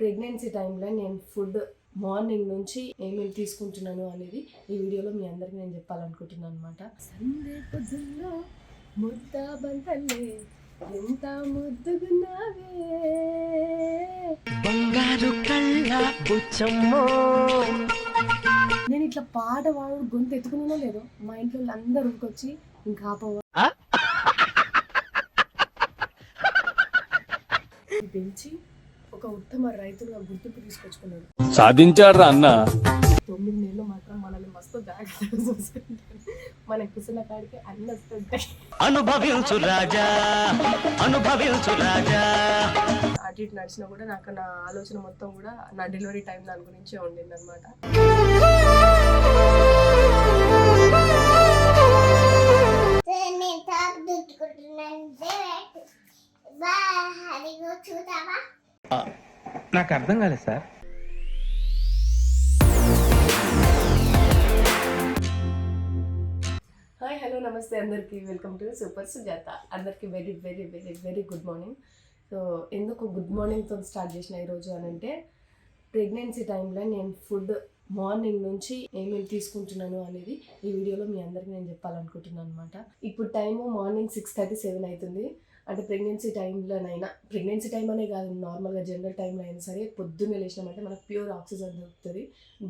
Pregnancy టైంలో నేను food morning నుంచి ఏమేమి తీసుకుంటున్నాను అనేది ఈ వీడియోలో మీ అందరికీ నేను చెప్పాలనుకుంటున్నాను అనమాట సందే పొద్దుల్లో ముద్ద బంతల్లే ఎంత ముద్దుగున్నావే. బంగారు కళ్ళ బుచ్చమ్మో నేను ఇట్లా పాట వాడు గొంతు ఎత్తుకున్నానో లేదో మా ఇంట్లో అందరూ ఊరికొచ్చి ఇంకా ఆపవ. పెంచి ఒక ఉత్తమ రైతుగా గుర్తింపు తీసుకొచ్చుకున్నాడు. సాధించాడు అన్న. తొమ్మిది నెలలు మాత్రం మనల్ని మస్తు జాగ్రత్తగా చూసుకుంటారు మన కుసిన కాడికి అన్ని వస్తుంటాయి అనుభవించు రాజా అనుభవించు రాజా. అటు ఇటు నడిచినా కూడా నాకు నా ఆలోచన మొత్తం కూడా నా డెలివరీ టైం దాని గురించే ఉండింది అనమాట చూద్దామా నాకు అర్థం కాలేదు సార్. హాయ్ హలో నమస్తే అందరికీ. Welcome to super Sujatha. అందరికీ very very very very good morning so ఎందుకు గుడ్ మార్నింగ్తో స్టార్ట్ చేసిన ఈరోజు అని అంటే ప్రెగ్నెన్సీ టైంలో నేను ఫుడ్ మార్నింగ్ నుంచి ఏమేమి తీసుకుంటున్నాను అనేది ఈ వీడియోలో మీ అందరికీ నేను చెప్పాలనుకుంటున్నాను అనమాట ఇప్పుడు time morning six thirty seven అవుతుంది. అంటే ప్రెగ్నెన్సీ టైంలోనైనా ప్రెగ్నెన్సీ టైం అనే కాదు నార్మల్గా జనరల్ టైంలో అయినా సరే పొద్దున్నే లేచినామంటే మనకు ప్యూర్ ఆక్సిజన్ దొరుకుతుంది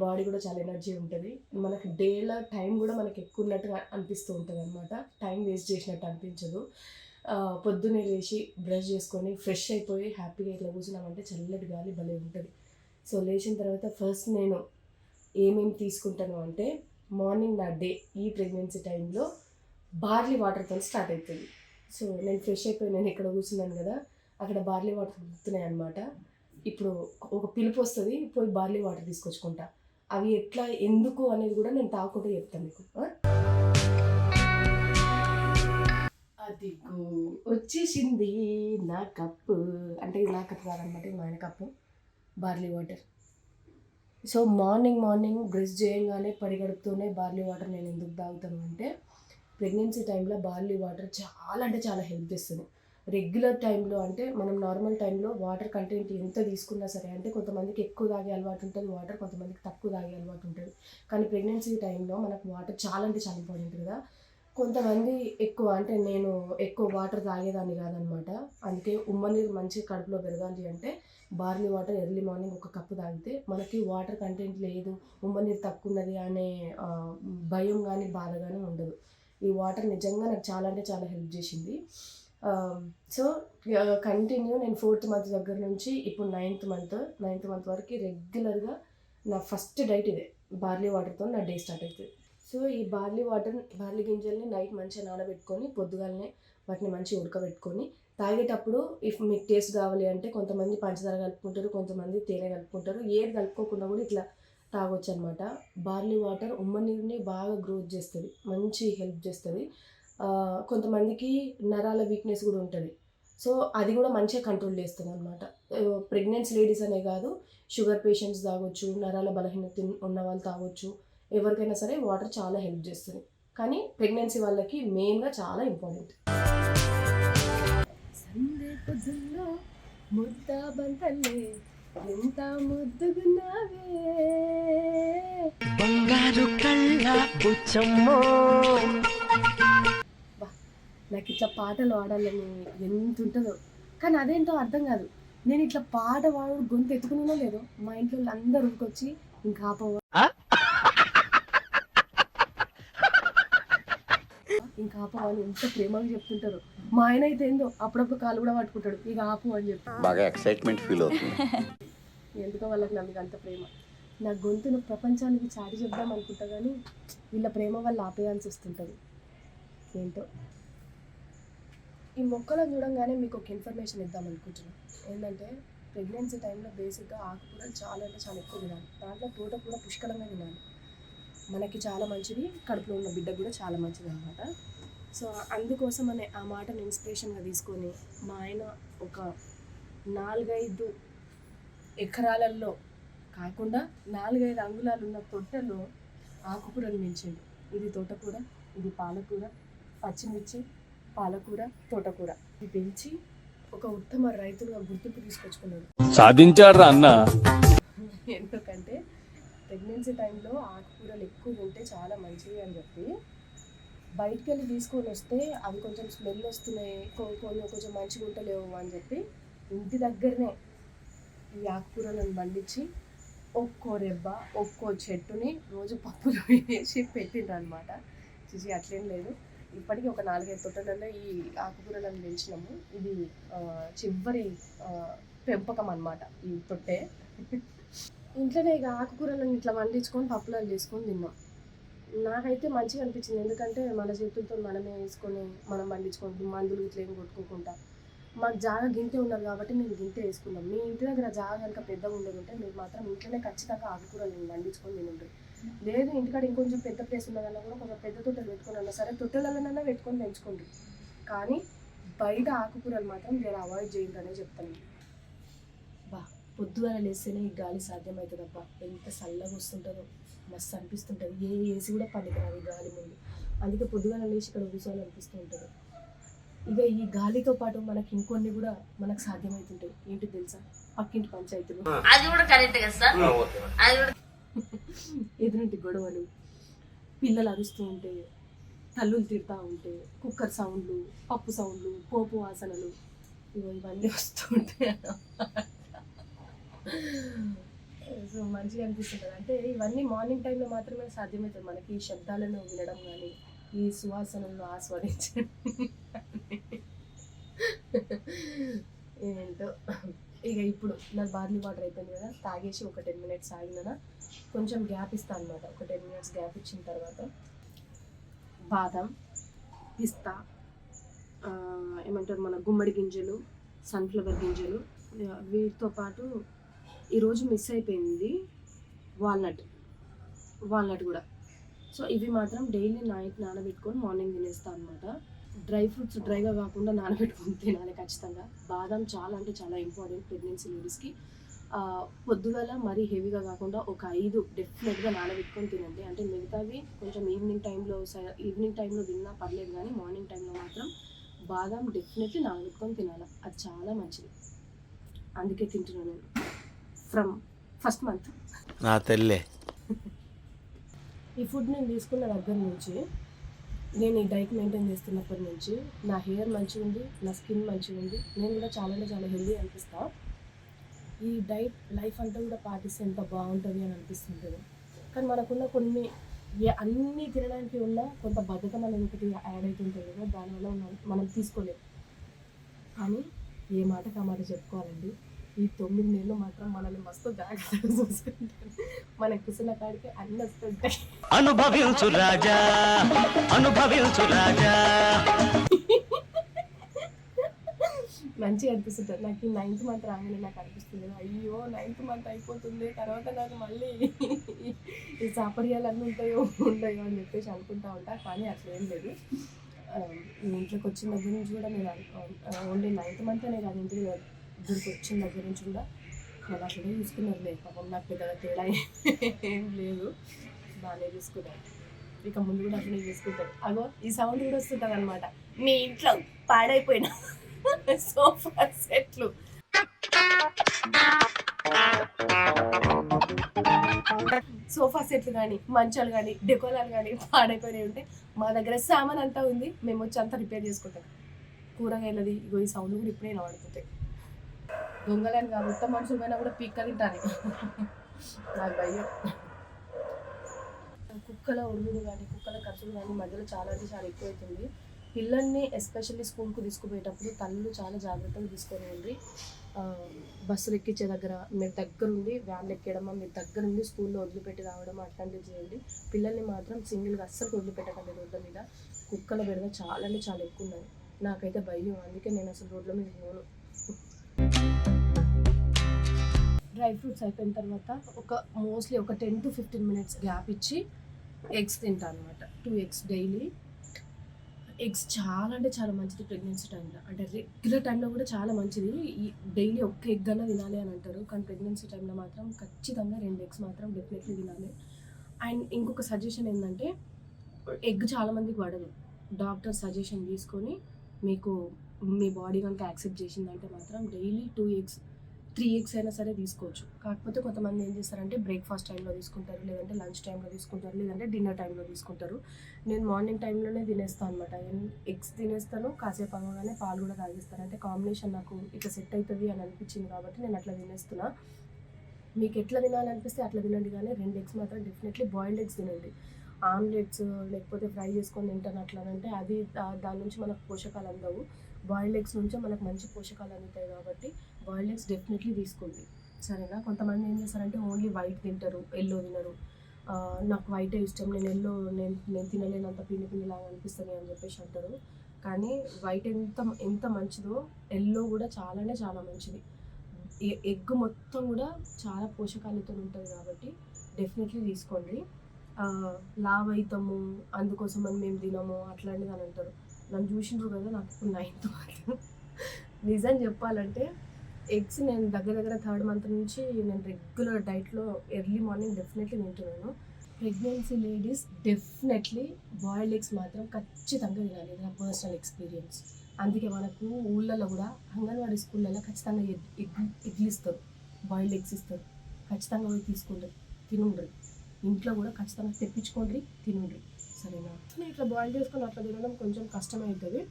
బాడీ కూడా చాలా ఎనర్జీ ఉంటుంది. మనకి డేలో టైం కూడా మనకి ఎక్కువ ఉన్నట్టుగా అనిపిస్తూ ఉంటుంది అనమాట టైం వేస్ట్ చేసినట్టు అనిపించదు. పొద్దున్నే లేచి బ్రష్ చేసుకొని ఫ్రెష్ అయిపోయి హ్యాపీగా ఇట్లా కూర్చున్నామంటే చల్లటి గాలి భలే ఉంటుంది. సో లేచిన తర్వాత ఫస్ట్ నేను ఏమేమి తీసుకుంటాను అంటే మార్నింగ్ నా డే ఈ ప్రెగ్నెన్సీ టైంలో బార్లీ వాటర్తో స్టార్ట్ అవుతుంది సో నేను ఫ్రెష్ అయిపోయి నేను ఇక్కడ కూర్చున్నాను కదా అక్కడ బార్లీ వాటర్ దొరుకుతున్నాయి అనమాట ఇప్పుడు ఒక పిలుపు వస్తుంది పోయి బార్లీ వాటర్ తీసుకొచ్చుకుంటా. అవి ఎట్లా ఎందుకు అనేది కూడా నేను తాకుండా చెప్తాను మీకు ఆ? అదిగో వచ్చేసింది నా కప్పు. అంటే ఇది నా కప్పు కాదనమాట మా ఆయన cup. Barley water so morning morning brush చేయగానే పడిగడుపుతూనే బార్లీ వాటర్ నేను ఎందుకు తాగుతాను అంటే ప్రెగ్నెన్సీ టైంలో బార్లీ వాటర్ చాలా అంటే చాలా హెల్ప్ చేస్తుంది. రెగ్యులర్ టైంలో అంటే మనం నార్మల్ టైంలో వాటర్ కంటెంట్ ఎంత తీసుకున్నా సరే అంటే కొంతమందికి ఎక్కువ తాగే అలవాటు ఉంటుంది వాటర్ కొంతమందికి తక్కువ తాగే అలవాటు ఉంటుంది. కానీ ప్రెగ్నెన్సీ టైంలో మనకు వాటర్ చాలా అంటే చాలా ఇంపార్టెంట్ కదా. కొంతమంది ఎక్కువ అంటే నేను ఎక్కువ వాటర్ తాగేదాన్ని కాదనమాట. అందుకే ఉమ్మనీరు మంచిగా కడుపులో పెరగాలి అంటే బార్లీ వాటర్ ఎర్లీ మార్నింగ్ ఒక కప్పు తాగితే మనకి వాటర్ కంటెంట్ లేదు ఉమ్మనీరు తక్కువ ఉన్నది అనే భయం కానీ బాధ కానీ ఉండదు. ఈ వాటర్ నిజంగా నాకు చాలా అంటే చాలా హెల్ప్ చేసింది. సో కంటిన్యూ నేను ఫోర్త్ మంత్ దగ్గర నుంచి ఇప్పుడు నైన్త్ మంత్ నైన్త్ మంత్ వరకు రెగ్యులర్గా నా ఫస్ట్ డైట్ ఇదే బార్లీ వాటర్తో నా డే స్టార్ట్ అవుతుంది సో ఈ బార్లీ వాటర్ బార్లీ గింజల్ని నైట్ మంచిగా నానబెట్టుకొని పొద్దుగాలనే వాటిని మంచిగా ఉడకబెట్టుకొని తాగేటప్పుడు ఇఫ్ మీకు టేస్ట్ కావాలి అంటే కొంతమంది పంచదార కలుపుకుంటారు కొంతమంది తేనె కలుపుకుంటారు ఏది కలుపుకోకుండా కూడా ఇట్లా తాగొచ్చు అనమాట బార్లీ వాటర్ ఉమ్మ నీరుని బాగా గ్రోత్ చేస్తుంది. మంచి హెల్ప్ చేస్తుంది. కొంతమందికి నరాల వీక్నెస్ కూడా ఉంటుంది. సో అది కూడా మంచిగా కంట్రోల్ చేస్తుంది అనమాట ప్రెగ్నెన్సీ లేడీస్ అనే కాదు షుగర్ పేషెంట్స్ తాగొచ్చు నరాల బలహీనత ఉన్న వాళ్ళు తాగొచ్చు. ఎవరికైనా సరే వాటర్ చాలా హెల్ప్ చేస్తుంది. కానీ ప్రెగ్నెన్సీ వాళ్ళకి మెయిన్గా చాలా ఇంపార్టెంట్. సందే పొద్దుల్లో ఎంత ముద్దుగున్నావే? బుచ్చమ్మో. నాకు ఇట్లా పాటలు పాడాలని ఎంత ఉంటుందో. కానీ అదేంటో అర్థం కాదు. నేను ఇట్లా పాట పాడు గొంతు ఎత్తుకున్నానో లేదో. మా ఇంట్లో అందరూ ఊరికొచ్చి ఇంకా ఆపవ. ఇంకా ఆపవ అని ఎంత ప్రేమగా చెప్తుంటారు. మా ఆయన అయితే ఏందో అప్పుడప్పుడు కాలు కూడా పట్టుకుంటాడు. ఇక ఆపు అని చెప్పి. బాగా ఎక్సైట్మెంట్ ఫీల్ అవుతుంది. ఎందుకో వాళ్ళకి నమ్మకం అంత ప్రేమ. నా గొంతును ప్రపంచానికి చాటి చెప్దాం అనుకుంటా కానీ వీళ్ళ ప్రేమ వల్ల ఆపేయాల్సి వస్తుంటుంది. ఏంటో? ఈ మొక్కలను చూడంగానే మీకు ఒక ఇన్ఫర్మేషన్ ఇద్దాం అనుకుంటున్నాను ఏంటంటే ప్రెగ్నెన్సీ టైంలో బేసిక్గా ఆకుకూరలు చాలా అంటే చాలా ఎక్కువ తినాలి. దాంట్లో తోట కూడా పుష్కలంగా తినాలి. మనకి చాలా మంచిది కడుపులో ఉన్న బిడ్డ కూడా చాలా మంచిది అనమాట సో అందుకోసం అనే ఆ మాటను ఇన్స్పిరేషన్గా తీసుకొని మా ఆయన ఒక నాలుగైదు ఎకరాలలో కాకుండా నాలుగైదు అంగుళాలు ఉన్న తొట్టెలో ఆకుకూరలు పెంచిండు ఇది తోటకూర ఇది పాలకూర పచ్చిమిర్చి పాలకూర తోటకూర. ఇది పెంచి ఒక ఉత్తమ రైతుగా గుర్తింపు తీసుకొచ్చుకున్నాడు. సాధించాడు అన్న? ఎందుకంటే ప్రెగ్నెన్సీ టైంలో ఆకుకూరలు ఎక్కువ తింటే చాలా మంచిది అని చెప్పి బయటికి వెళ్ళి తీసుకొని వస్తే అవి కొంచెం స్మెల్ వస్తున్నాయి కొ- కొంచెం కొంచెం మంచిగా ఉంటలేవు అని చెప్పి ఇంటి దగ్గరనే ఈ ఆకుకూరలను పండించి ఒక్కో రెబ్బ ఒక్కో చెట్టుని రోజు పప్పులో వేసి పెట్టిండ్రు అనమాట చూసి అట్లేం లేదు. ఇప్పటికీ ఒక నాలుగైదు తొట్టలలో ఈ ఆకుకూరలను పెంచినాము. ఇది చివరి పెంపకం అన్నమాట ఈ తొట్టే. ఇంట్లోనే ఇక ఆకుకూరలను ఇట్లా వండించుకొని పప్పులను చేసుకొని తిన్నాం. నాకైతే మంచిగా అనిపించింది. ఎందుకంటే మన చేతులతో మనమే వేసుకొని మనం పండించుకొని మందులు ఇట్లా ఏం కొట్టుకోకుండా మాకు జాగా గింతే ఉన్నారు కాబట్టి మేము గింతే వేసుకున్నాం. మీ ఇంటి దగ్గర జాగా కనుక పెద్దగా ఉండదు ఉంటే మీరు మాత్రం ఇంట్లోనే ఖచ్చితంగా ఆకుకూరలు పండించుకొని తినండి. లేదు ఇంటికాడ ఇంకొంచెం పెద్ద ప్లేస్ ఉన్నదన్నా కూడా కొంచెం పెద్ద తొట్టెలు అన్నా సరే తొట్టెలన్నా పెట్టుకొని పెంచుకోండి. కానీ బయట ఆకుకూరలు మాత్రం మీరు అవాయిడ్ చేయండి అనే చెప్తాను. బా పొద్దుగాల లేస్తేనే ఈ గాలి సాధ్యమవుతుందబ్బా ఎంత చల్లగా వస్తుంటుందో మస్తు అనిపిస్తుంటుంది. ఏ ఏసీ కూడా పనికిరాదు ఈ గాలి ముందు. అందుకే పొద్దుగాల లేచి ఇక్కడ కూర్చోవాలనిపిస్తూ ఉంటుంది. ఇక ఈ గాలితో పాటు మనకి ఇంకొన్ని కూడా మనకు సాధ్యమవుతుంటాయి. ఏంటి తెలుసా? పక్కింటి పంచాయతీలు. అది కూడా కరెక్ట్ కదా సార్? అది కూడా ఎదురింటి గొడవలు పిల్లలు అరుస్తూ ఉంటే తల్లులు తిడతా ఉంటే కుక్కర్ సౌండ్లు పప్పు సౌండ్లు పోపు వాసనలు ఇగో ఇవన్నీ వస్తూ ఉంటాయి సో మంచిగా అనిపిస్తుంటుంది. అంటే ఇవన్నీ మార్నింగ్ టైంలో మాత్రమే సాధ్యమవుతుంది మనకి ఈ శబ్దాలను వినడం కానీ ఈ సువాసనను ఆస్వాదించండి. ఏంటో? ఇక ఇప్పుడు నాకు బార్లీ వాటర్ అయిపోయింది కదా తాగేసి ఒక టెన్ మినిట్స్ ఆగినా కొంచెం గ్యాప్ ఇస్తాను అనమాట ఒక టెన్ మినిట్స్ గ్యాప్ ఇచ్చిన తర్వాత బాదం పిస్తా ఏమంటారు మన గుమ్మడి గింజలు సన్ఫ్లవర్ గింజలు వీటితో పాటు ఈరోజు మిస్ అయిపోయింది వాల్నట్. వాల్నట్ కూడా. సో ఇవి మాత్రం డైలీ నైట్ నానబెట్టుకొని మార్నింగ్ తినేస్తాను అనమాట డ్రై ఫ్రూట్స్ డ్రైగా కాకుండా నానబెట్టుకొని తినాలి ఖచ్చితంగా. బాదం చాలా అంటే చాలా ఇంపార్టెంట్ ప్రెగ్నెన్సీ లేడీస్కి. పొద్దుగల మరీ హెవీగా కాకుండా ఒక ఐదు డెఫినెట్గా నానబెట్టుకొని తినండి. అంటే మిగతావి కొంచెం ఈవినింగ్ టైంలో ఈవినింగ్ టైంలో తిన్నా పర్లేదు కానీ మార్నింగ్ టైంలో మాత్రం బాదం డెఫినెట్లీ నానబెట్టుకొని తినాలి. అది చాలా మంచిది. అందుకే తింటున్నాను నేను. From first month. నా తెల్లే. ఈ ఫుడ్ నేను తీసుకున్న దగ్గర నుంచి నేను ఈ డైట్ మెయింటైన్ చేస్తున్నప్పటి నుంచి నా హెయిర్ మంచిగా ఉంది నా స్కిన్ మంచిగా ఉంది నేను కూడా చాలా చాలా హెల్దీ అనిపిస్తా. ఈ డైట్ లైఫ్ అంతా కూడా పాటిస్తే ఎంత బాగుంటుంది అని అనిపిస్తుంటుంది. కానీ మనకున్న కొన్ని ఏ- అన్నీ తినడానికి ఉన్న కొంత బద్ధకం అనేది ఒకటి యాడ్ అవుతుంటుంది కదా దానివల్ల మనం- మనం తీసుకోలేము కానీ ఏ మాటకు ఆ మాట చెప్పుకోవాలండి. ఈ తొమ్మిది నెలలు మాత్రం మనల్ని మస్తు జాగ్రత్తగా చూసుకుంటారు. మనకి కుసిన కాడికి అన్నీ వస్తుంటాయి అనుభవించు రాజా అనుభవించు రాజా. మంచిగా అనిపిస్తుంది నాకు ఈ నైన్త్ మంత్ రాగానే నాకు అనిపిస్తుంది. అయ్యో నైన్త్ మంత్ అయిపోతుంది. తర్వాత నాకు మళ్ళీ ఈ సాపర్యాలు అన్నీ ఉంటాయో ఉండయో అని చెప్పేసి అనుకుంటా ఉంటా. కానీ అట్లా ఏం లేదు. ఇంట్లోకి వచ్చిన దగ్గర నుంచి కూడా నేను ఓన్లీ నైన్త్ మంత్ అనే కాదు ఇంటికి దీనికి వచ్చిన దగ్గర నుంచి కూడా నేను అట్లనే చూసుకున్నారు. లేదు పాపం నాకు పెద్దగా తేడా ఏం లేదు. బాగానే చూసుకున్నాను ఇక ముందు కూడా అట్లనే చూసుకుంటారు. అగో ఈ సౌండ్ కూడా వస్తుంటుంది అనమాట మీ ఇంట్లో పాడైపోయిన సోఫా సెట్లు. సోఫా సెట్లు కానీ మంచాలు కానీ డెకోలాలు కానీ పాడైపోయినవి ఉంటే మా దగ్గర సామాన్ అంతా ఉంది. మేము వచ్చి అంతా రిపేర్ చేసుకుంటాం. కూరగాయలది ఇగో ఈ సౌండ్ కూడా ఇప్పుడే వినబడుతుంటాయి దొంగలని కాదు ఉత్తమ మనుషులు పైన కూడా పీక్క తింటాను నాకు భయం. కుక్కల ఒరుడు కానీ కుక్కల ఖర్చులు కానీ మధ్యలో చాలా అంటే చాలా ఎక్కువ అవుతుంది పిల్లల్ని ఎస్పెషల్లీ స్కూల్కి తీసుకుపోయేటప్పుడు తల్లులు చాలా జాగ్రత్తగా తీసుకొని ఉండి బస్సులు ఎక్కించే దగ్గర మీరు దగ్గరుండి వ్యాన్లు ఎక్కడమా మీరు దగ్గర ఉండి స్కూల్లో వదిలిపెట్టి రావడం అట్లాంటివి చేయండి. పిల్లల్ని మాత్రం సింగిల్గా అస్సలు వదిలిపెట్టకండి రోడ్ల మీద. కుక్కల బెడద చాలా అంటే చాలా ఎక్కువ ఉన్నాయి. నాకైతే భయం అందుకే నేను అసలు రోడ్ల మీద పోను. డ్రై ఫ్రూట్స్ అయిపోయిన తర్వాత ఒక మోస్ట్లీ ఒక ten to fifteen minutes gap ఇచ్చి ఎగ్స్ తింటాను అనమాట టూ ఎగ్స్ డైలీ ఎగ్స్ చాలా అంటే చాలా మంచిది ప్రెగ్నెన్సీ టైంలో అంటే రెగ్యులర్ టైంలో కూడా చాలా మంచిది. ఈ డైలీ ఒక్క ఎగ్ అన్న తినాలి అని అంటారు. కానీ ప్రెగ్నెన్సీ టైంలో మాత్రం ఖచ్చితంగా రెండు ఎగ్స్ మాత్రం డెఫినెట్లీ తినాలి. అండ్ ఇంకొక సజెషన్ ఏంటంటే ఎగ్ చాలామందికి పడదు. డాక్టర్ సజెషన్ తీసుకొని మీకు మీ బాడీ కనుక యాక్సెప్ట్ చేసిందంటే మాత్రం daily two eggs three eggs అయినా సరే తీసుకోవచ్చు. కాకపోతే కొంతమంది ఏం చేస్తారంటే బ్రేక్ఫాస్ట్ టైంలో తీసుకుంటారు లేదంటే లంచ్ టైంలో తీసుకుంటారు లేదంటే డిన్నర్ టైంలో తీసుకుంటారు. నేను మార్నింగ్ టైంలోనే తినేస్తాను అనమాట ఎగ్స్ తినేస్తాను కాసేపు అవ్వగానే పాలు కూడా తాగిస్తాను. అంటే కాంబినేషన్ నాకు ఇట్లా సెట్ అవుతుంది అని అనిపించింది కాబట్టి నేను అట్లా తినేస్తున్నా. మీకు ఎట్లా తినాలనిపిస్తే అట్లా తినండి. కానీ రెండు ఎగ్స్ మాత్రం డెఫినెట్లీ బాయిల్డ్ ఎగ్స్ తినండి. ఆమ్లెట్స్ లేకపోతే ఫ్రై చేసుకొని తింటాను అట్లా అంటే అది దాని నుంచి మనకు పోషకాలు అందవు. బాయిల్డ్ ఎగ్స్ నుంచే మనకు మంచి పోషకాలు అందుతాయి కాబట్టి బాయిల్డ్ ఎగ్స్ డెఫినెట్లీ తీసుకోండి. సరేనా? కొంతమంది ఏం చేస్తారంటే ఓన్లీ వైట్ తింటారు ఎల్లో తినరు. నాకు వైటే ఇష్టం నేను ఎల్లో నేను నేను తినలేనంత పిండి పిండి లాగా అనిపిస్తుంది అని చెప్పేసి అంటారు. కానీ వైట్ ఎంత ఎంత మంచిదో ఎల్లో కూడా చాలానే చాలా మంచిది. ఎగ్ మొత్తం కూడా చాలా పోషకాలతో ఉంటుంది కాబట్టి డెఫినెట్లీ తీసుకోండి. లావ్ అవుతాము అందుకోసం అని మేము తినము అట్లాంటిది అని అంటారు. నన్ను చూసినారు కదా నాకు ఇప్పుడు నైన్త్ నిజం చెప్పాలంటే ఎగ్స్ నేను దగ్గర దగ్గర థర్డ్ మంత్ నుంచి నేను రెగ్యులర్ డైట్లో ఎర్లీ మార్నింగ్ డెఫినెట్లీ తింటున్నాను. Pregnancy ladies definitely boiled eggs మాత్రం ఖచ్చితంగా తినాలి. ఇది నా పర్సనల్ ఎక్స్పీరియన్స్ అందుకే మనకు ఊళ్ళల్లో కూడా అంగన్వాడీ స్కూళ్ళల్లో ఖచ్చితంగా ఎగ్ ఎగ్లు ఇస్తారు. బాయిల్డ్ ఎగ్స్ ఇస్తారు. ఖచ్చితంగా పోయి తీసుకుంటారు. తినుండ్రి. ఇంట్లో కూడా ఖచ్చితంగా తెప్పించుకోండి తినుండ్రి. సరేనా? నేను ఇట్లా బాయిల్ చేసుకొని అట్లా తినడం కొంచెం కష్టమవుతుంది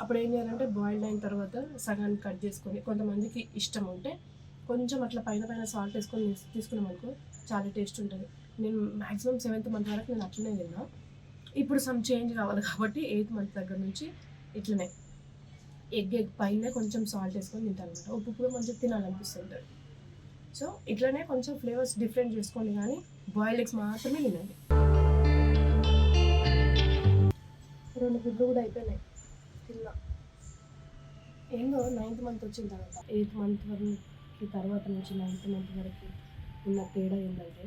అప్పుడు ఏం చేయాలంటే బాయిల్డ్ అయిన తర్వాత సగాన్ని కట్ చేసుకొని కొంతమందికి ఇష్టం ఉంటే కొంచెం అట్లా పైన పైన సాల్ట్ వేసుకొని తీసుకున్నాం అనుకో చాలా టేస్ట్ ఉంటుంది. నేను మ్యాక్సిమం సెవెంత్ మంత్ వరకు నేను అట్లనే తిన్నా. ఇప్పుడు సమ్ చేంజ్ కావాలి కాబట్టి ఎయిత్ మంత్ దగ్గర నుంచి ఇట్లనే ఎగ్ ఎగ్ పైన కొంచెం సాల్ట్ వేసుకొని తింటాను అనమాట ఉప్పు కూడా కొంచెం తినాలనిపిస్తుంటుంది. సో ఇట్లనే కొంచెం ఫ్లేవర్స్ డిఫరెంట్ చేసుకోండి కానీ బాయిల్డ్ ఎగ్స్ మాత్రమే తినండి. రెండు గుడ్లు కూడా అయిపోయినాయి. పిల్ల ఏందో నైన్త్ మంత్ వచ్చిన తర్వాత ఎయిత్ మంత్ వరకు తర్వాత నుంచి నైన్త్ మంత్ వరకు ఉన్న తేడా ఏంటంటే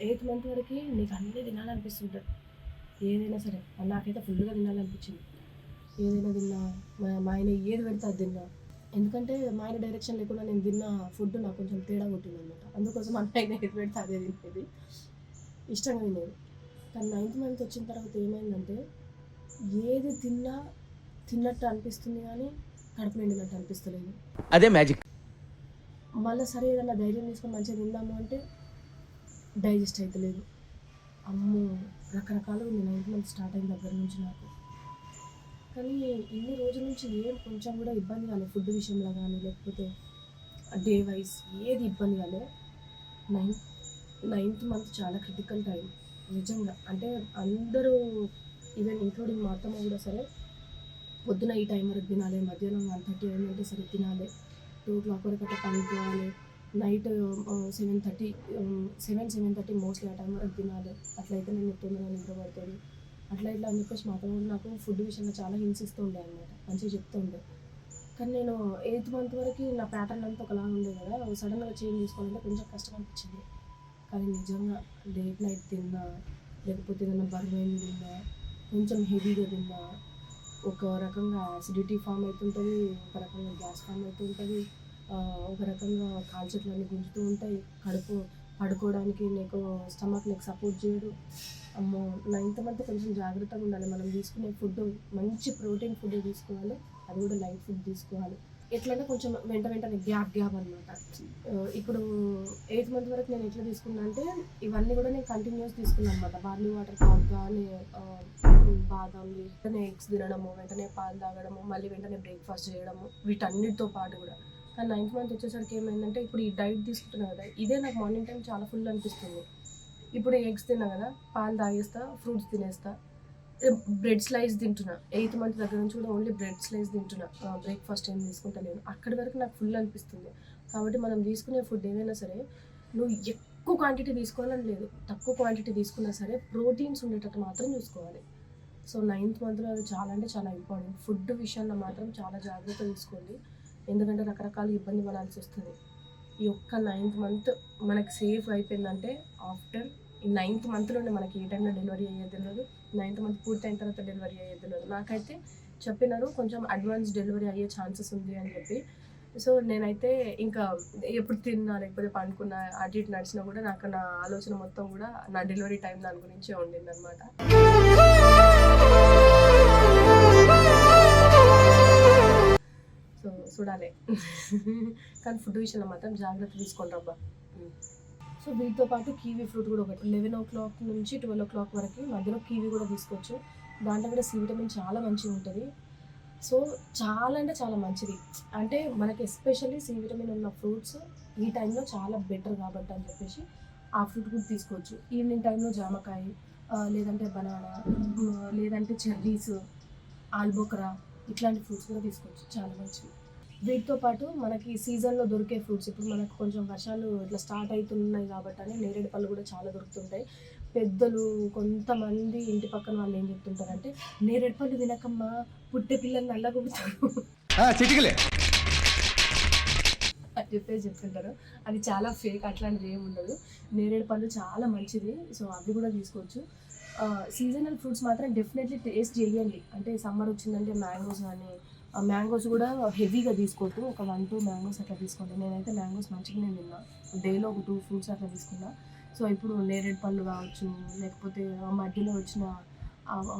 ఎయిత్ మంత్ వరకు నీకు అన్నీ తినాలనిపిస్తుంటుంది. ఏదైనా సరే నాకైతే ఫుల్గా తినాలనిపించింది. ఏదైనా తిన్నా మా మా ఆయన ఏది పెడితే అది తిన్నా. ఎందుకంటే మా ఆయన డైరెక్షన్ లేకుండా నేను తిన్న ఫుడ్ నాకు కొంచెం తేడా కొట్టింది అనమాట అందుకోసం మా ఆయన ఏది పెడితే అదే తినేది. ఇష్టంగా తినేది. కానీ నైన్త్ మంత్ వచ్చిన తర్వాత ఏమైందంటే ఏది తిన్నా తిన్నట్టు అనిపిస్తుంది కానీ కడుపు నిండినట్టు అనిపిస్తలేదు. అదే మ్యాజిక్ మళ్ళీ సరే ఏదైనా ధైర్యం తీసుకొని మంచిగా తిందాము అంటే డైజెస్ట్ అవుతలేదు అమ్మో రకరకాలుగా ఉంది నైన్త్ మంత్ స్టార్ట్ అయిన దగ్గర నుంచి నాకు. కానీ ఇన్ని రోజుల నుంచి ఏం కొంచెం కూడా ఇబ్బంది కాలేదు ఫుడ్ విషయంలో కానీ లేకపోతే డే వైజ్ ఏది ఇబ్బంది కాలేదు నైన్త్ నైన్త్ మంత్ చాలా క్రిటికల్ టైం నిజంగా. అంటే అందరూ ఈవెన్ ఇంక్లూడింగ్ మా అత్తమ్మ కూడా సరే పొద్దున ఈ టైం వరకు తినాలి మధ్యాహ్నం వన్ థర్టీ అయిందంటే సరే తినాలి. టూ క్లాక్ వరకు అట్లా పనుకోవాలి night seven thirty seven seven thirty mostly ఆ టైం వరకు తినాలి. అట్లయితే నేను తొందరగా నిద్రపడుతుంది అట్లా ఇట్లా అని చెప్పేసి మా అత్తమ్మ కూడా నాకు ఫుడ్ విషయంలో చాలా హింసిస్తూ ఉండే అనమాట మంచిగా చెప్తుండే. కానీ నేను ఎయిత్ మంత్ వరకు నా ప్యాటర్న్ అంతా ఒకలా ఉండే కదా సడన్గా చేంజ్ చేసుకోవాలంటే కొంచెం కష్టం అనిపించింది. కానీ నిజంగా లేట్ నైట్ తిన్నా లేకపోతే ఏదైనా బరువైంది తిన్నా కొంచెం హెవీగా తిన్నా. ఒక రకంగా యాసిడిటీ ఫామ్ అవుతుంటుంది ఒక రకంగా గ్యాస్ ఫామ్ అవుతుంటుంది ఒక రకంగా కాల్చెట్లన్నీ గుంజుతూ ఉంటాయి. కడుపు పడుకోవడానికి నీకు స్టమక్ నీకు సపోర్ట్ చేయడు అమ్మో నైన్త్ మంత్ కొంచెం జాగ్రత్తగా ఉండాలి. మనం తీసుకునే ఫుడ్ మంచి ప్రోటీన్ ఫుడ్ తీసుకోవాలి. అది కూడా లైట్ ఫుడ్ తీసుకోవాలి. ఎట్లంటే కొంచెం వెంట వెంటనే గ్యాప్ గ్యాప్ అనమాట ఇప్పుడు ఎయిత్ మంత్ వరకు నేను ఎట్లా తీసుకున్నా అంటే ఇవన్నీ కూడా నేను కంటిన్యూస్ తీసుకున్నాను అనమాట బార్లీ వాటర్ టాప్ కానీ బాదం వెంటనే ఎగ్స్ తినడము వెంటనే పాలు తాగడము మళ్ళీ వెంటనే బ్రేక్ఫాస్ట్ చేయడము వీటన్నిటితో పాటు కూడా. కానీ నైన్త్ మంత్ వచ్చేసరికి ఏమైందంటే ఇప్పుడు ఈ డైట్ తీసుకుంటున్నా కదా ఇదే నాకు మార్నింగ్ టైం చాలా ఫుల్ అనిపిస్తుంది. ఇప్పుడు ఎగ్స్ తిన్నా కదా పాలు తాగేస్తా ఫ్రూట్స్ తినేస్తా బ్రెడ్ స్లైస్ తింటున్నా. ఎయిత్ మంత్ దగ్గర నుంచి కూడా ఓన్లీ బ్రెడ్ స్లైస్ తింటున్నా. బ్రేక్ఫాస్ట్ ఏం తీసుకుంటలేను అక్కడి వరకు నాకు ఫుల్ అనిపిస్తుంది. కాబట్టి మనం తీసుకునే ఫుడ్ ఏదైనా సరే నువ్వు ఎక్కువ క్వాంటిటీ తీసుకోవాలని లేదు. తక్కువ క్వాంటిటీ తీసుకున్నా సరే ప్రోటీన్స్ ఉండేటట్టు మాత్రం చూసుకోవాలి. సో నైన్త్ మంత్లో అది చాలా అంటే చాలా ఇంపార్టెంట్ ఫుడ్ విషయంలో మాత్రం చాలా జాగ్రత్త తీసుకోండి. ఎందుకంటే రకరకాల ఇబ్బంది పడాల్సి వస్తుంది. ఈ ఒక్క నైన్త్ మంత్ మనకి సేఫ్ అయిపోయిందంటే ఆఫ్టర్ నైన్త్ మంత్లోనే మనకి ఏ టైంలో డెలివరీ అయ్యేది తెలియదు నైన్త్ మంత్ పూర్తయిన తర్వాత డెలివరీ అయ్యేది తెలియదు నాకైతే చెప్పినారు కొంచెం అడ్వాన్స్ డెలివరీ అయ్యే ఛాన్సెస్ ఉంది అని చెప్పి. సో నేనైతే ఇంకా ఎప్పుడు తిన్నా లేకపోతే పండుకున్నా అటు ఇటు నడిచినా కూడా నాకు నా ఆలోచన మొత్తం కూడా నా డెలివరీ టైం దాని గురించే ఉండింది అనమాట సో చూడాలి. కానీ ఫుడ్ విషయంలో మాత్రం జాగ్రత్త తీసుకోండి రబ్బా సో వీటితో పాటు కీవీ ఫ్రూట్ కూడా ఒకటి. లెవెన్ ఓ క్లాక్ నుంచి ట్వెల్వ్ ఓ క్లాక్ వరకు మధ్యలో కీవీ కూడా తీసుకోవచ్చు. దాంట్లో కూడా సి విటమిన్ చాలా మంచిగా ఉంటుంది. సో చాలా అంటే చాలా మంచిది. అంటే మనకి ఎస్పెషల్లీ సి విటమిన్ ఉన్న ఫ్రూట్స్ ఈ టైంలో చాలా బెటర్ కాబట్టి అని చెప్పేసి ఆ ఫ్రూట్ కూడా తీసుకోవచ్చు. ఈవినింగ్ టైంలో జామకాయ లేదంటే బనానా లేదంటే చెర్రీస్ ఆల్బోకరా ఇట్లాంటి ఫ్రూట్స్ కూడా తీసుకోవచ్చు. చాలా మంచివి వీటితో పాటు మనకి సీజన్లో దొరికే ఫ్రూట్స్ ఇప్పుడు మనకు కొంచెం వర్షాలు ఇట్లా స్టార్ట్ అవుతున్నాయి కాబట్టి అని నేరేడు పళ్ళు కూడా చాలా దొరుకుతుంటాయి. పెద్దలు కొంతమంది ఇంటి పక్కన వాళ్ళు ఏం చెప్తుంటారంటే నేరేడు పళ్ళు తినకమ్మా పుట్టే పిల్లల్ని నల్లగొడుతారు. అని చెప్పేసి చెప్తుంటారు. అది చాలా ఫేక్ అట్లాంటిది ఏమి ఉండదు. నేరేడు పళ్ళు చాలా మంచిది సో అవి కూడా తీసుకోవచ్చు. సీజనల్ ఫ్రూట్స్ మాత్రం డెఫినెట్లీ టేస్ట్ చేయండి అంటే సమ్మర్ వచ్చిందంటే మ్యాంగోస్ కానీ మ్యాంగోస్ కూడా హెవీగా తీసుకోవద్దు ఒక వన్ టూ మ్యాంగోస్ అట్లా తీసుకోండి నేనైతే మ్యాంగోస్ మంచిగానే తిన్నా. డేలో ఒక టూ ఫ్రూట్స్ అట్లా తీసుకున్నా. సో ఇప్పుడు నేరేడు పళ్ళు కావచ్చు లేకపోతే మధ్యలో వచ్చిన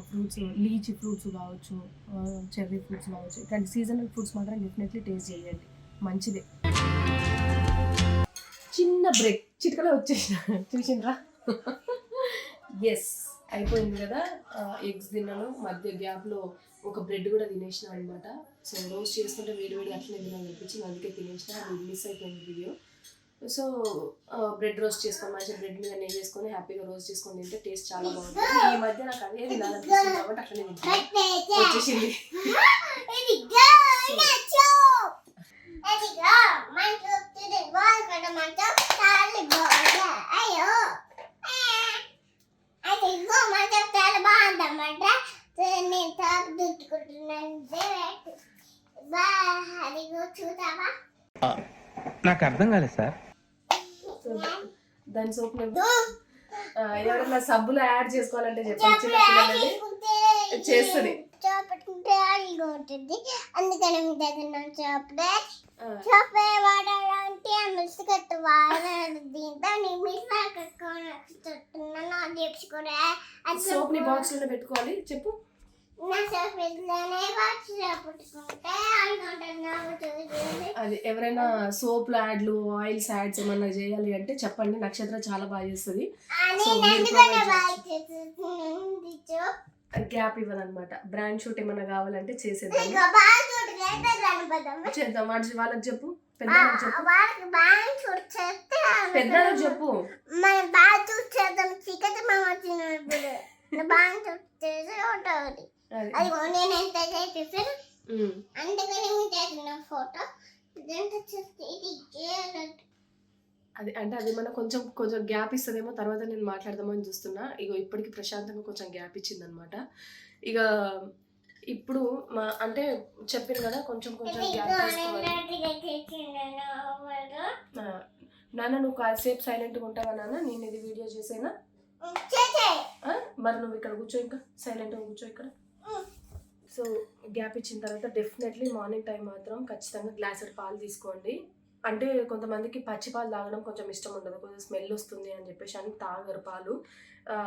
ఫ్రూట్స్ లీచి ఫ్రూట్స్ కావచ్చు చెర్రీ ఫ్రూట్స్ కావచ్చు. ఇట్లాంటి సీజనల్ ఫ్రూట్స్ మాత్రం డెఫినెట్లీ టేస్ట్ చేయండి. మంచిదే. చిన్న బ్రేక్. చిటికలో వచ్చేసిన. చూసిండ్రా ఎస్ అయిపోయింది కదా ఎగ్స్ తిన్నాను. మధ్య గ్యాప్లో ఒక బ్రెడ్ కూడా తినేసిన అనమాట సో రోస్ట్ చేసుకుంటే వేడి వేడి అట్లనే తినాలని అనిపించింది. అందుకే తినేసిన. అది మిస్ అయిపోయింది వీడియో సో బ్రెడ్ రోస్ట్ చేసుకొని మంచిగా బ్రెడ్ మీద నెయ్యి చేసుకొని హ్యాపీగా రోస్ట్ చేసుకొని తింటే టేస్ట్ చాలా బాగుంటుంది. ఈ మధ్య నాకు అదే తినాలనిపిస్తుంది కాబట్టి అట్లనే వచ్చేసింది ఇదిగో నచ్చో ఇదిగో మన చూస్తే బాల్ కూడా మనతో చాలా బాగుంది అయ్యో అదిగో మనతో చాలా బాగుందన్నమాట నేను తాపు దుట్టుకుంటున్నాను బా అదిగో చూద్దామా నాకు అర్థం కాలేదు సార్. దాని సోప్ ఎవరైనా సబ్బులు యాడ్ చేసుకోవాలంటే చెప్పండి చిన్న పిల్లలని చేస్తుంది. అందుకని మీ దగ్గర నా చేపడే ఆ, చేప వాడాలంటే మిల్స్ కట్టు వాడాలి. దీంతో నేను మిల్స్ కట్టుకున్నాను అది తెచ్చుకోలే అది సోప్ని బాక్స్లో పెట్టుకోవాలి. చెప్పు. అది ఎవరైనా సోప్ యాడ్లు ఆయిల్స్ యాడ్స్ ఏమన్నా చేయాలి అంటే చెప్పండి నక్షత్ర చాలా బాగా చేస్తుంది. గ్యాప్ ఇవ్వదన్నమాట బ్రాండ్ షూట్ ఏమన్నా కావాలంటే చేసేద్దాం అనుకుందాం. చేద్దాం. వాళ్ళకి చెప్పు. పెద్దలకు చెప్పు. పెద్దలకు చెప్పు. బాగా చూసేద్దాం చికెన్ బాగా ఉంటుంది. అది. నేను ఎంత చేసేసాను. అందుకని చేసిన ఫోటో. అది అంటే అది మనం కొంచెం కొంచెం గ్యాప్ ఇస్తుందేమో తర్వాత నేను మాట్లాడదామని చూస్తున్నా. ఇగో ఇప్పటికి ప్రశాంతంగా కొంచెం గ్యాప్ ఇచ్చిందనమాట. ఇక ఇప్పుడు మా అంటే చెప్పాను కదా కొంచెం కొంచెం నాన్న నువ్వు కాసేపు సైలెంట్గా ఉంటావా నాన్న? నేను ఇది వీడియో చేసేనా? మరి నువ్వు ఇక్కడ కూర్చో ఇంకా. సైలెంట్గా కూర్చో ఇక్కడ. సో గ్యాప్ ఇచ్చిన తర్వాత డెఫినెట్లీ మార్నింగ్ టైం మాత్రం ఖచ్చితంగా గ్లాసెడ్ పాలు తీసుకోండి. అంటే కొంతమందికి పచ్చి పాలు తాగడం కొంచెం ఇష్టం ఉండదు. కొంచెం స్మెల్ వస్తుంది అని చెప్పేసి అని తాగరు పాలు.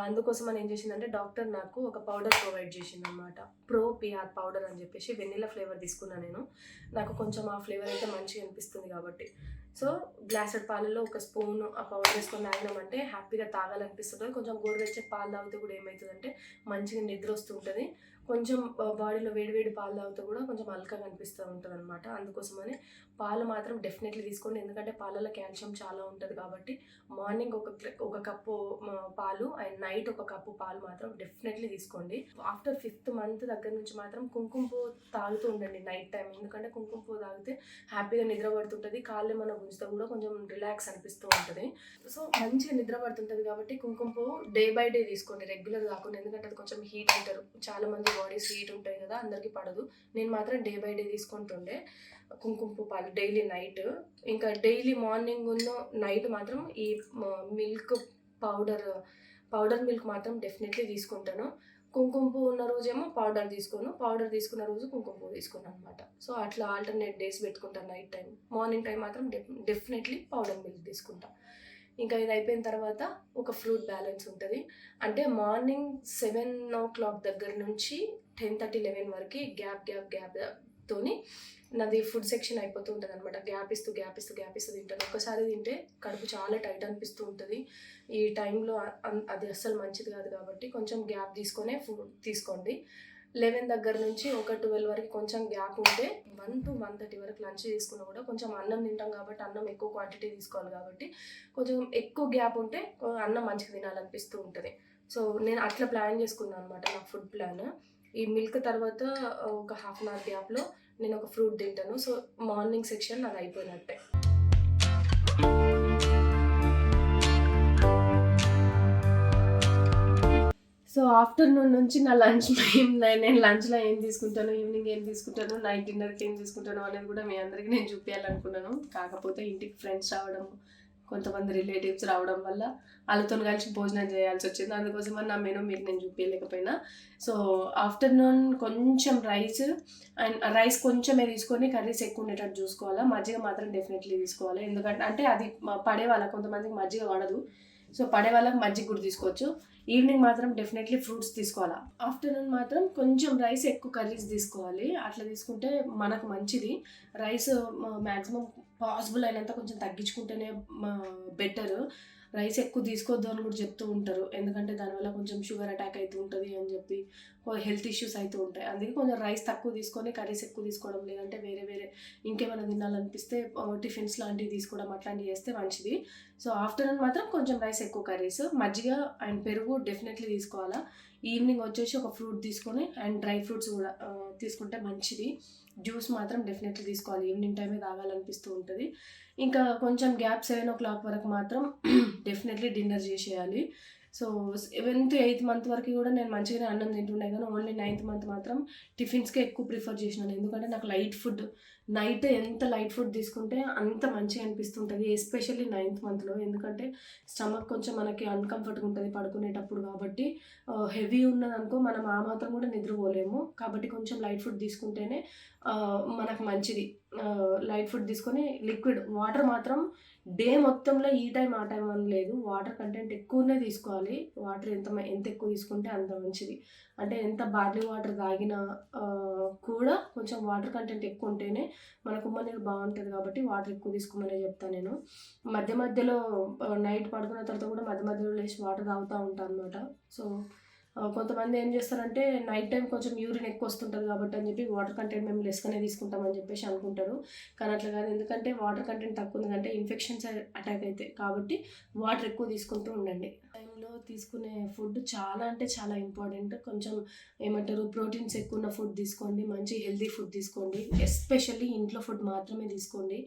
అందుకోసం అని ఏం చేసిందంటే డాక్టర్ నాకు ఒక పౌడర్ ప్రొవైడ్ చేసింది అనమాట ప్రో పిఆర్ పౌడర్ అని చెప్పేసి వెనిలా ఫ్లేవర్ తీసుకున్నాను నేను. నాకు కొంచెం ఆ ఫ్లేవర్ అయితే మంచిగా అనిపిస్తుంది కాబట్టి. సో గ్లాసెడ్ పాలలో ఒక స్పూన్ ఆ పౌడర్ వేసుకొని తాగినామంటే హ్యాపీగా తాగాలనిపిస్తుంది కొంచెం గోరువెచ్చని పాలు తాగితే కూడా ఏమవుతుందంటే మంచిగా నిద్ర వస్తుంటుంది. కొంచెం బాడీలో వేడివేడి పాలు తాగితే కూడా కొంచెం అల్కగా అనిపిస్తూ ఉంటుంది అనమాట అందుకోసమని పాలు మాత్రం డెఫినెట్లీ తీసుకోండి. ఎందుకంటే పాలలో కాల్షియం చాలా ఉంటుంది కాబట్టి మార్నింగ్ ఒక ఒక కప్పు పాలు అండ్ నైట్ ఒక కప్పు పాలు మాత్రం డెఫినెట్లీ తీసుకోండి. ఆఫ్టర్ ఫిఫ్త్ మంత్ దగ్గర నుంచి మాత్రం కుంకుమ పువ్వు తాగుతూ ఉండండి నైట్ టైం ఎందుకంటే కుంకుమ పువ్వు తాగితే హ్యాపీగా నిద్ర పడుతుంటుంది. కాళ్ళు మన గుంజితే కూడా కొంచెం రిలాక్స్ అనిపిస్తూ ఉంటుంది. సో మంచిగా నిద్ర పడుతుంటుంది కాబట్టి కుంకుమ పువ్వు డే బై డే తీసుకోండి. రెగ్యులర్ కాకుండా ఎందుకంటే అది కొంచెం హీట్ అంటారు చాలా మంది బాడీస్ హీట్ ఉంటాయి కదా అందరికీ పడదు. నేను మాత్రం డే బై డే తీసుకుంటుండే కుంకుమ పువ్వు పాలు డైలీ నైట్ ఇంకా డైలీ మార్నింగ్ ఉన్న నైట్ మాత్రం ఈ మిల్క్ పౌడర్ పౌడర్ మిల్క్ మాత్రం డెఫినెట్లీ తీసుకుంటాను. కుంకుమ పువ్వు ఉన్న రోజేమో పౌడర్ తీసుకోను. పౌడర్ తీసుకున్న రోజు కుంకుమ పువ్వు తీసుకున్నాను అనమాట సో అట్లా ఆల్టర్నేట్ డేస్ పెట్టుకుంటాను నైట్ టైం మార్నింగ్ టైం మాత్రం డెఫినెట్లీ పౌడర్ మిల్క్ తీసుకుంటాను ఇంకా ఇది అయిపోయిన తర్వాత ఒక ఫ్రూట్ బ్యాలెన్స్ ఉంటుంది. అంటే మార్నింగ్ సెవెన్ ఓ క్లాక్ దగ్గర నుంచి టెన్ థర్టీ లెవెన్ వరకు గ్యాప్ గ్యాప్ గ్యాప్ గ్యాప్తోని నాది ఫుడ్ సెక్షన్ అయిపోతూ ఉంటుంది అనమాట గ్యాప్ ఇస్తూ గ్యాప్ ఇస్తూ గ్యాప్ ఇస్తూ తింటాను. ఒక్కసారి తింటే కడుపు చాలా టైట్ అనిపిస్తూ ఉంటుంది. ఈ టైంలో అది అస్సలు మంచిది కాదు కాబట్టి కొంచెం గ్యాప్ తీసుకొనే ఫుడ్ తీసుకోండి. లెవెన్ దగ్గర నుంచి ఒక ట్వెల్వ్ వరకు కొంచెం గ్యాప్ ఉంటే వన్ టు వన్ థర్టీ వరకు లంచ్ తీసుకున్నా కూడా కొంచెం అన్నం తింటాం కాబట్టి అన్నం ఎక్కువ క్వాంటిటీ తీసుకోవాలి కాబట్టి కొంచెం ఎక్కువ గ్యాప్ ఉంటే అన్నం మంచిగా తినాలనిపిస్తూ ఉంటుంది. సో నేను అట్లా ప్లాన్ చేసుకున్నాను అనమాట నా ఫుడ్ ప్లాన్ ఈ మిల్క్ తర్వాత ఒక హాఫ్ అన్ అవర్ గ్యాప్లో నేను ఒక ఫ్రూట్ తింటాను. సో మార్నింగ్ సెక్షన్ నాకు అయిపోయినట్టే. సో ఆఫ్టర్నూన్ నుంచి నా లంచ్ టైం నేను లంచ్లో ఏం తీసుకుంటాను? ఈవినింగ్ ఏం తీసుకుంటాను? నైట్ డిన్నర్కి ఏం తీసుకుంటాను? అనేది కూడా మీ అందరికీ నేను చూపించాలనుకున్నాను కాకపోతే ఇంటికి ఫ్రెండ్స్ రావడం కొంతమంది రిలేటివ్స్ రావడం వల్ల వాళ్ళతో కలిసి భోజనం చేయాల్సి వచ్చింది. అందుకోసం నా మెనూ మీకు నేను చూపించలేకపోయినా సో ఆఫ్టర్నూన్ కొంచెం రైస్ అండ్ రైస్ కొంచెమే తీసుకొని కర్రీస్ ఎక్కువ ఉండేటట్టు చూసుకోవాలా? మజ్జిగ మాత్రం డెఫినెట్లీ తీసుకోవాలి. ఎందుకంటే అంటే అది పడే వాళ్ళ కొంతమందికి మజ్జిగ పడదు సో పడే వాళ్ళకి మజ్జిగ కూడా తీసుకోవచ్చు. ఈవినింగ్ మాత్రం డెఫినెట్లీ ఫ్రూట్స్ తీసుకోవాలా? ఆఫ్టర్నూన్ మాత్రం కొంచెం రైస్ ఎక్కువ కర్రీస్ తీసుకోవాలి. అట్లా తీసుకుంటే మనకు మంచిది. రైస్ మ్యాక్సిమం పాసిబుల్ అయినంత కొంచెం తగ్గించుకుంటేనే బెటర్. రైస్ ఎక్కువ తీసుకోవద్దు అని కూడా చెప్తూ ఉంటారు. ఎందుకంటే దానివల్ల కొంచెం షుగర్ అటాక్ అవుతూ ఉంటుంది అని చెప్పి హెల్త్ ఇష్యూస్ అవుతూ ఉంటాయి. అందుకే కొంచెం రైస్ తక్కువ తీసుకొని కర్రీస్ ఎక్కువ తీసుకోవడం లేదంటే వేరే వేరే ఇంకేమైనా తినాలనిపిస్తే టిఫిన్స్ లాంటివి తీసుకోవడం అట్లాంటివి చేస్తే మంచిది. సో ఆఫ్టర్నూన్ మాత్రం కొంచెం రైస్ ఎక్కువ కర్రీస్. మజ్జిగ అండ్ పెరుగు డెఫినెట్లీ తీసుకోవాలా. ఈవినింగ్ వచ్చేసి ఒక ఫ్రూట్ తీసుకొని అండ్ డ్రై ఫ్రూట్స్ కూడా తీసుకుంటే మంచిది. జ్యూస్ మాత్రం డెఫినెట్లీ తీసుకోవాలి. ఈవినింగ్ టైమే తాగాలనిపిస్తూ ఉంటుంది. ఇంకా కొంచెం గ్యాప్ సెవెన్ ఓ క్లాక్ వరకు మాత్రం డెఫినెట్లీ డిన్నర్ చేసేయాలి. సో సెవెంత్ ఎయిత్ మంత్ వరకు కూడా నేను మంచిగానే అన్నం తింటుండే కానీ ఓన్లీ నైన్త్ మంత్ మాత్రం టిఫిన్స్కే ఎక్కువ ప్రిఫర్ చేసినాను ఎందుకంటే నాకు లైట్ ఫుడ్ నైట్ ఎంత లైట్ ఫుడ్ తీసుకుంటే అంత మంచిగా అనిపిస్తుంటుంది ఎస్పెషల్లీ నైన్త్ మంత్లో ఎందుకంటే స్టమక్ కొంచెం మనకి అన్కంఫర్ట్గా ఉంటుంది పడుకునేటప్పుడు కాబట్టి హెవీ ఉన్నదనుకో మనం ఆ మాత్రం కూడా నిద్రపోలేము. కాబట్టి కొంచెం లైట్ ఫుడ్ తీసుకుంటేనే మనకు మంచిది. లైట్ ఫుడ్ తీసుకొని లిక్విడ్ వాటర్ మాత్రం డే మొత్తంలో ఈ టైం ఆ టైం అని లేదు. వాటర్ కంటెంట్ ఎక్కువనే తీసుకోవాలి. వాటర్ ఎంత ఎంత ఎక్కువ తీసుకుంటే అంత మంచిది. అంటే ఎంత బార్లీ వాటర్ తాగినా కూడా కొంచెం వాటర్ కంటెంట్ ఎక్కువ ఉంటేనే మనకు కుమ్మనీరు బాగుంటుంది కాబట్టి వాటర్ ఎక్కువ తీసుకోమని చెప్తాను నేను. మధ్య మధ్యలో నైట్ పడుకున్న తర్వాత కూడా మధ్య మధ్యలో లేచి వాటర్ తాగుతూ ఉంటాను అనమాట సో కొంతమంది ఏం చేస్తారంటే నైట్ టైం కొంచెం యూరిన్ ఎక్కువ వస్తుంటుంది కాబట్టి అని చెప్పి వాటర్ కంటెంట్ మేము లెస్గానే తీసుకుంటామని చెప్పేసి అనుకుంటారు. కానీ అట్లా కాదు. ఎందుకంటే వాటర్ కంటెంట్ తక్కువ ఉందంటే ఇన్ఫెక్షన్స్ అటాక్ అవుతాయి కాబట్టి వాటర్ ఎక్కువ తీసుకుంటూ ఉండండి. టైంలో తీసుకునే ఫుడ్ చాలా అంటే చాలా ఇంపార్టెంట్. కొంచెం ఏమంటారు ప్రోటీన్స్ ఎక్కువ ఉన్న ఫుడ్ తీసుకోండి మంచి హెల్తీ ఫుడ్ తీసుకోండి. ఎస్పెషల్లీ ఇంట్లో ఫుడ్ మాత్రమే తీసుకోండి.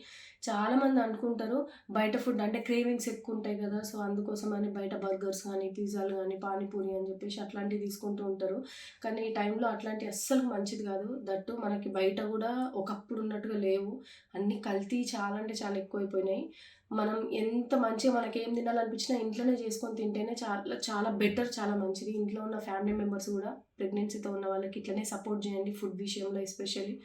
చాలామంది అనుకుంటారు బయట ఫుడ్ అంటే క్రేవింగ్స్ ఎక్కువ ఉంటాయి కదా సో అందుకోసం అని బయట బర్గర్స్ కానీ పిజ్జాలు కానీ పానీపూరి అని చెప్పేసి అట్లాంటివి తీసుకుంటూ ఉంటారు. కానీ ఈ టైంలో అట్లాంటివి అస్సలు మంచిది కాదు. దట్టు మనకి బయట కూడా ఒకప్పుడు ఉన్నట్టుగా లేవు. అన్ని కల్తీ చాలా అంటే చాలా ఎక్కువైపోయినాయి. మనం ఎంత మంచిగా మనకి ఏం తినాలనిపించినా ఇంట్లోనే చేసుకొని తింటేనే చాలా చాలా బెటర్ చాలా మంచిది. ఇంట్లో ఉన్న ఫ్యామిలీ మెంబర్స్ కూడా ప్రెగ్నెన్సీతో ఉన్న వాళ్ళకి ఇట్లనే సపోర్ట్ చేయండి ఫుడ్ విషయంలో ఎస్పెషల్లీ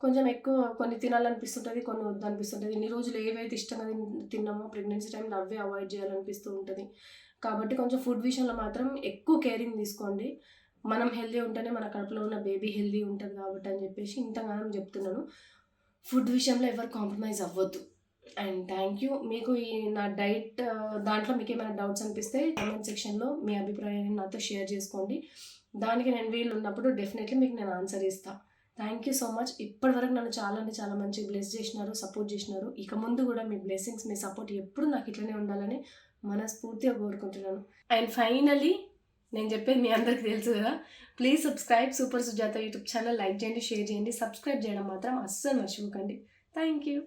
కొంచెం ఎక్కువ కొన్ని తినాలనిపిస్తుంటుంది కొన్ని వద్దనిపిస్తుంటుంది. ఇన్ని రోజులు ఏవైతే ఇష్టంగా తిన్నామో ప్రెగ్నెన్సీ టైంలో అవే అవాయిడ్ చేయాలనిపిస్తూ ఉంటుంది. కాబట్టి కొంచెం ఫుడ్ విషయంలో మాత్రం ఎక్కువ కేరింగ్ తీసుకోండి. మనం హెల్దీ ఉంటేనే మన కడుపులో ఉన్న బేబీ హెల్దీ ఉంటుంది కాబట్టి అని చెప్పేసి ఇంతగానం చెప్తున్నాను. ఫుడ్ విషయంలో ఎవరు కాంప్రమైజ్ అవ్వద్దు. And thank you. మీకు ఈ నా డైట్ దాంట్లో మీకు ఏమైనా డౌట్స్ అనిపిస్తే కామెంట్ సెక్షన్లో మీ అభిప్రాయాన్ని నాతో షేర్ చేసుకోండి. దానికి నేను వీలు ఉన్నప్పుడు డెఫినెట్లీ మీకు నేను ఆన్సర్ ఇస్తాను థ్యాంక్ యూ సో మచ్ ఇప్పటివరకు నన్ను చాలా అంటే చాలా మంచి బ్లెస్ చేసినారు సపోర్ట్ చేసినారు. ఇక ముందు కూడా మీ బ్లెస్సింగ్స్ మీ సపోర్ట్ ఎప్పుడు నాకు ఇట్లనే ఉండాలని మనస్ఫూర్తిగా కోరుకుంటున్నాను. అండ్ ఫైనలీ నేను చెప్పేది మీ అందరికీ తెలుసు కదా please subscribe super Sujatha YouTube channel like చేయండి షేర్ చేయండి సబ్స్క్రైబ్ చేయడం మాత్రం అస్సలు మర్చిపోకండి. Thank you